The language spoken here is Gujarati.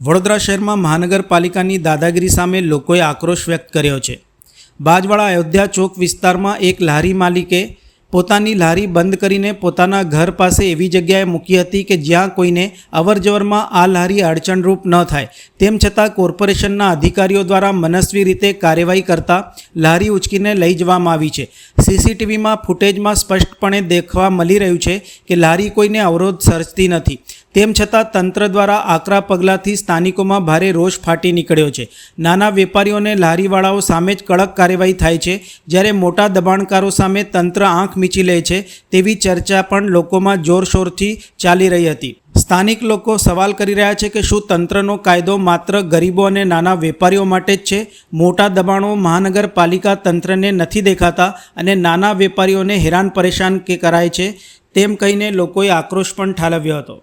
વડોદરા શહેરમાં મહાનગરપાલિકાની દાદાગીરી સામે લોકોએ આક્રોશ વ્યક્ત કર્યો છે. બાજવાડા અયોધ્યા ચોક વિસ્તારમાં એક લારી માલિકે પોતાની લારી બંધ કરીને પોતાના ઘર પાસે એવી જગ્યાએ મૂકી હતી કે જ્યાં કોઈને અવરજવરમાં આ લારી અડચણરૂપ ન થાય. તેમ છતાં કોર્પોરેશનના અધિકારીઓ દ્વારા મનસ્વી રીતે કાર્યવાહી કરતા લારી ઉચકીને લઈ જવામાં આવી છે. સીસીટીવીમાં ફૂટેજમાં સ્પષ્ટપણે દેખવા મળી રહ્યું છે કે લારી કોઈને અવરોધ સર્જતી નથી. તેમ છતાં તંત્ર દ્વારા આકરા પગલાંથી સ્થાનિકોમાં ભારે રોષ ફાટી નીકળ્યો છે. નાના વેપારીઓને લારીવાળાઓ સામે જ કડક કાર્યવાહી થાય છે, જ્યારે મોટા દબાણકારો સામે તંત્ર આંખ મીચી લે છે તેવી ચર્ચા પણ લોકોમાં જોરશોરથી ચાલી રહી હતી. સ્થાનિક લોકો સવાલ કરી રહ્યા છે કે શું તંત્રનો કાયદો માત્ર ગરીબો અને નાના વેપારીઓ માટે જ છે? મોટા દબાણો મહાનગરપાલિકા તંત્રને નથી દેખાતા અને નાના વેપારીઓને હેરાન પરેશાન કે કરાય છે? તેમ કહીને લોકોએ આક્રોશ પણ ઠાલવ્યો હતો.